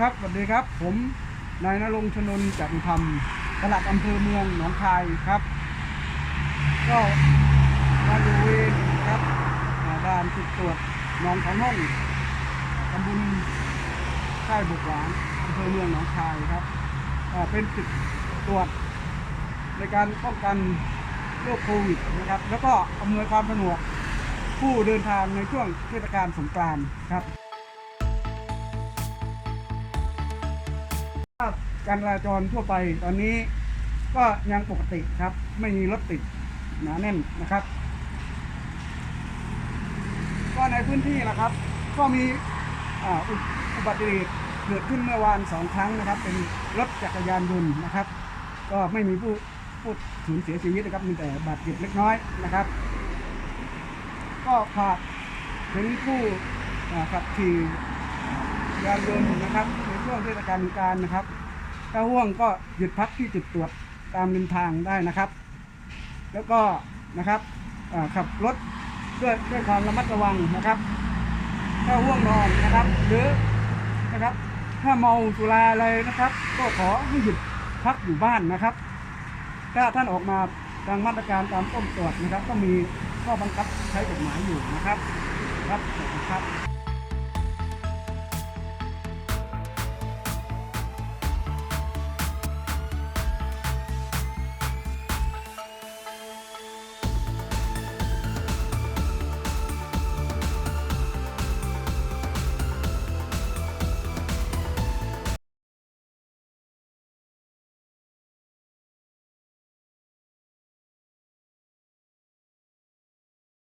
ครับ สวัสดีครับ ผมนายนรงชนนจันทร์ธรรมปลัดอำเภอเมืองหนองคายครับ ก็มาดูเวรครับอ่าด่านจุดตรวจหนองของห้องตำบลค่ายบุกหวานอำเภอเมืองหนองคายครับเป็นจุดตรวจในการป้องกันโรคโควิดนะครับ แล้วก็อำนวยความสะดวกผู้เดินทางในช่วงเทศกาลสงกรานต์ครับ การจราจรทั่วไปตอนนี้ก็ยังปกติครับ ไม่มีรถติดหนาแน่นนะครับ ก็ในพื้นที่นะครับ ก็มีอุบัติเหตุเกิดขึ้นเมื่อวานสองครั้งนะครับ เป็นรถจักรยานยนต์นะครับ ก็ไม่มีผู้ผู้สูญเสียชีวิตนะครับมีแต่บาดเจ็บเล็กน้อยนะครับ ก็ฝากถึงผู้อ่ขับขี่ยานยนต์นะครับ ใน ช่วงเทศกาลการนะครับ ถ้าห่วงก็หยุดพักที่จุดตรวจตามริมทางได้นะครับ แล้วก็นะครับขับรถด้วยด้วยความระมัดระวังนะครับ ถ้าห่วงนอนนะครับ หรือนะครับ ถ้าเมาสุราอะไรนะครับ ก็ขอให้หยุดพักอยู่บ้านนะครับ ถ้าท่านออกมาตามมาตรการตามต้นตรวจนะครับ ก็มีข้อบังคับใช้กฎหมายอยู่นะครับครับสวัสดีครับ